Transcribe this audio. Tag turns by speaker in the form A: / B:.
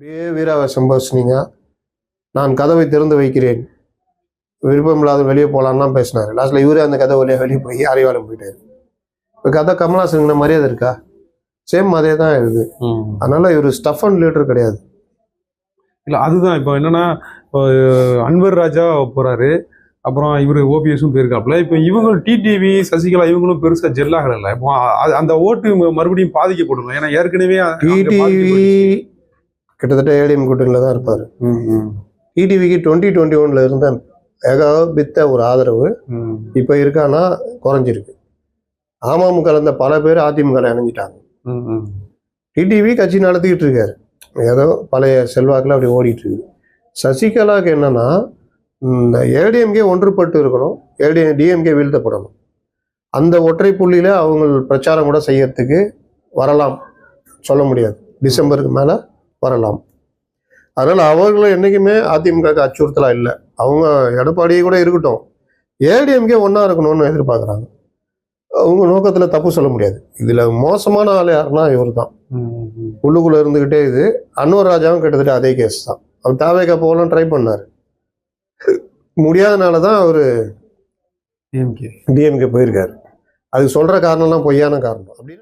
A: அப்படியே வீராவேசம் பேசுனீங்க நான் கதவை திறந்து வைக்கிறேன். விருப்பம் இல்லாத வெளியே போகலான்னு பேசினாரு. லாஸ்ட்ல இவரே அந்த கதை வழியாக வெளியே போய் அறிவாலம் போயிட்டாரு. இப்போ கதை கமலாசனுங்கிற மரியாதை இருக்கா? சேம் அதே தான் இருக்குது. அதனால இவர் ஸ்டஃப் அண்ட் லீடர் கிடையாது.
B: இல்ல அதுதான். இப்போ என்னன்னா அன்வர் ராஜா போறாரு. அப்புறம் இவர் ஓபிஎஸும் போயிருக்காப்புல. இப்போ இவங்க டிடிவி சசிகலா இவங்களும் பெருசா ஜெல் ஆகல இப்போ அந்த ஓட்டு மறுபடியும் பாதிக்கப்படும் ஏன்னா ஏற்கனவே
A: டிடிவி. கிட்டத்தட்ட ஏடிஎம் கூட்டணியில் தான் இருப்பார். டிடிவிக்கு டுவெண்ட்டி டுவெண்ட்டி ஒன்ல இருந்த ஏகபித்த ஒரு ஆதரவு இப்போ இருக்கான்னா குறைஞ்சிருக்கு. அமமுக இருந்த பல பேர் அதிமுக இணைஞ்சிட்டாங்க. டிடிவி கட்சி நடத்திக்கிட்டு இருக்காரு. ஏதோ பழைய செல்வாக்கில் அப்படி ஓடிட்டு இருக்கு சசிகலாவுக்கு என்னன்னா இந்த ஏடிஎம்கே ஒன்றுபட்டு இருக்கணும். ஏடி டிஎம்கே வீழ்த்தப்படணும். அந்த ஒற்றை புள்ளியில அவங்க பிரச்சாரம் கூட செய்யறதுக்கு வரலாம். சொல்ல முடியாது. டிசம்பருக்கு மேலே வரலாம். அதனால அவர்களும் என்றைக்குமே அதிமுகவுக்கு அச்சுறுத்தலா இல்லை. அவங்க எடப்பாடியே கூட இருக்கட்டும். ஏடிஎம்கே ஒன்றா இருக்கணும்னு எதிர்பார்க்குறாங்க. அவங்க நோக்கத்தில் தப்பு சொல்ல முடியாது. இதில் மோசமான ஆள் யாருன்னா இவர் தான். உள்ளுக்குள்ள இருந்துகிட்டே இது அன்வர் ராஜாவும் கிட்டத்தட்ட அதே கேஸ் தான். அவர் தாவேக்கா போகலாம் ட்ரை பண்ணாரு. முடியாதனால தான் அவர்
B: DMK.
A: டிஎம்கே போயிருக்காரு. அது சொல்ற காரணம்லாம் பொய்யான காரணம். அப்படின்னா